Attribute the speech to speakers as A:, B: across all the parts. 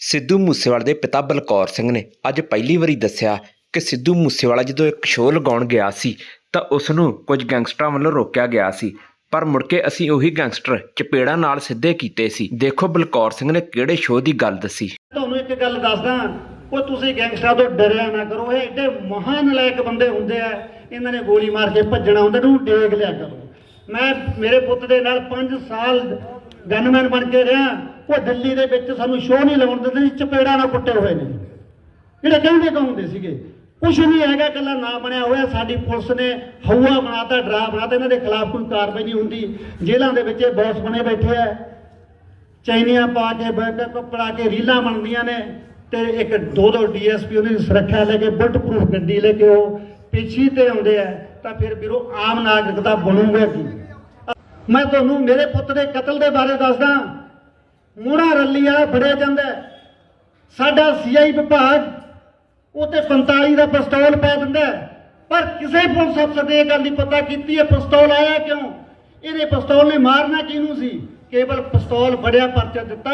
A: ਸਿੱਧੂ ਮੂਸੇਵਾਲੇ ਦੇ ਪਿਤਾ ਬਲਕੌਰ ਸਿੰਘ ਨੇ ਅੱਜ ਪਹਿਲੀ ਵਾਰੀ ਦੱਸਿਆ ਕਿ ਸਿੱਧੂ ਮੂਸੇਵਾਲਾ ਜਦੋਂ ਇੱਕ ਸ਼ੋਅ ਲਗਾਉਣ ਗਿਆ ਸੀ, ਤਾਂ ਉਸ ਨੂੰ ਕੁਝ ਗੈਂਗਸਟਰਾਂ ਵੱਲੋਂ ਰੋਕਿਆ ਗਿਆ ਸੀ, ਪਰ ਮੁੜ ਕੇ ਅਸੀਂ ਉਹੀ ਗੈਂਗਸਟਰ ਚਪੇੜਾਂ ਨਾਲ ਸਿੱਧੇ ਕੀਤੇ ਸੀ। ਦੇਖੋ ਬਲਕੌਰ ਸਿੰਘ ਨੇ ਕਿਹੜੇ ਸ਼ੋਅ ਦੀ ਗੱਲ ਦੱਸੀ।
B: ਤੁਹਾਨੂੰ ਇੱਕ ਗੱਲ ਦੱਸਦਾ, ਉਹ ਤੁਸੀਂ ਗੈਂਗਸਟਰਾਂ ਤੋਂ ਡਰਿਆ ਨਾ ਕਰੋ, ਇਹ ਏਡੇ ਮਹਾਨ ਲਾਇਕ ਬੰਦੇ ਹੁੰਦੇ ਆ, ਇਹਨਾਂ ਨੇ ਗੋਲੀ ਮਾਰ ਕੇ ਭੱਜਣਾ ਹੁੰਦਾ ਨੂੰ ਡੇਗ ਲਿਆ ਕਰੋ। ਮੈਂ, ਮੇਰੇ ਪੁੱਤ ਦੇ ਨਾਲ 5 ਸਾਲ ਗਨਮੈਨ ਬਣ ਕੇ ਰਿਹਾ, ਉਹ ਦਿੱਲੀ ਦੇ ਵਿੱਚ ਸਾਨੂੰ ਸ਼ੋਅ ਨਹੀਂ ਲਾਉਣ ਦਿੰਦੇ ਸੀ, ਚਪੇੜਾਂ ਨਾਲ ਕੁੱਟੇ ਹੋਏ ਨੇ। ਜਿਹੜੇ ਕਹਿੰਦੇ ਕਹੁੰਦੇ ਸੀਗੇ? ਕੁਛ ਨਹੀਂ ਹੈਗਾ ਕੱਲਾ ਨਾ ਬਣਿਆ ਹੋਇਆ, ਸਾਡੀ ਪੁਲਿਸ ਨੇ ਹਊਆ ਬਣਾਤਾ, ਡਰਾ ਬਣਾਤਾ, ਇਹਨਾਂ ਦੇ ਖਿਲਾਫ ਕੋਈ ਕਾਰਵਾਈ ਨਹੀਂ ਹੁੰਦੀ। ਜੇਲ੍ਹਾਂ ਦੇ ਵਿੱਚ ਬੌਸ ਬਣੇ ਬੈਠੇ ਆ। ਚੈਨੀਆਂ ਪਾ ਕੇ, ਬੈਕਅਪ ਪੜਾ ਕੇ, ਰੀਲਾਂ ਬਣਦੀਆਂ ਨੇ। ਤੇ ਇੱਕ ਦੋ ਦੋ ਡੀਐਸਪੀ, ਉਹਨਾਂ ਦੀ ਸੁਰੱਖਿਆ ਲੈ ਕੇ ਬੁਲਟ ਪ੍ਰੂਫ ਗੱਡੀ ਲੈ ਕੇ ਉਹ ਪਿੱਛੇ ਤੇ ਆਉਂਦੇ ਆ। ਤਾਂ ਫਿਰ ਵੀਰੋ, ਆਮ ਨਾਗਰਿਕ ਦਾ ਬਣੂਗਾ ਕੀ? ਮੈਂ ਤੁਹਾਨੂੰ ਮੇਰੇ ਪੁੱਤ ਦੇ ਕਤਲ ਦੇ ਬਾਰੇ ਦੱਸਦਾ। ਮੂੜਾ ਰੱਲੀ ਵਾਲਾ ਫੜਿਆ ਜਾਂਦਾ ਹੈ। ਸਾਡਾ ਸੀਆਈ ਵਿਭਾਗ ਉਹ ਤੇ 45 ਦਾ ਪਿਸਤੌਲ ਪਾ ਦਿੰਦਾ ਪਰ ਕਿਸੇ ਪੁਲਿਸ ਅਫਸਰ ਨੇ ਇਹ ਗੱਲ ਨਹੀਂ ਪਤਾ ਕੀਤੀ, ਇਹ ਪਿਸਤੌਲ ਆਇਆ ਕਿਉਂ? ਇਹਦੇ ਪਿਸਤੌਲ ਨੇ ਮਾਰਨਾ ਕਿਹਨੂੰ ਸੀ? ਕੇਵਲ ਪਿਸਤੌਲ ਫੜਿਆ, ਪਰਚਾ ਦਿੱਤਾ।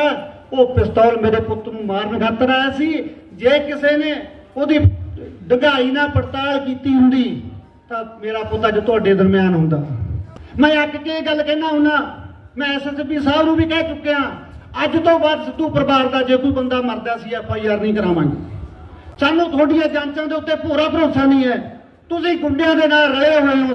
B: ਉਹ ਪਿਸਤੌਲ ਮੇਰੇ ਪੁੱਤ ਨੂੰ ਮਾਰਨ ਖਾਤਰ ਆਇਆ ਸੀ। ਜੇ ਕਿਸੇ ਨੇ ਉਹਦੀ ਡਗਾਈ ਨਾਲ ਪੜਤਾਲ ਕੀਤੀ ਹੁੰਦੀ, ਤਾਂ ਮੇਰਾ ਪੁੱਤ ਅੱਜ ਤੁਹਾਡੇ ਦਰਮਿਆਨ ਹੁੰਦਾ। ਮੈਂ ਅੱਗ ਕੇ ਇਹ ਗੱਲ ਕਹਿਣਾ ਹੁੰਨਾ? ਮੈਂ ਐਸਐਸਪੀ ਸਾਹਿਬ ਨੂੰ ਵੀ ਕਹਿ ਚੁੱਕਿਆ। ਅੱਜ ਤੋਂ ਬਾਅਦ ਸਿੱਧੂ ਪਰਿਵਾਰ ਦਾ ਜੇ ਕੋਈ ਬੰਦਾ ਮਰਦਾ ਸੀ ਐਫ ਆਈ ਆਰ ਨਹੀਂ ਕਰਾਵਾਂਗੇ। ਸਾਨੂੰ ਤੁਹਾਡੀਆਂ ਜਾਂਚਾਂ ਦੇ ਉੱਤੇ ਪੂਰਾ ਭਰੋਸਾ ਨਹੀਂ ਹੈ। ਤੁਸੀਂ ਗੁੰਡਿਆਂ ਦੇ ਨਾਲ ਰਲੇ ਹੋਏ ਹੋ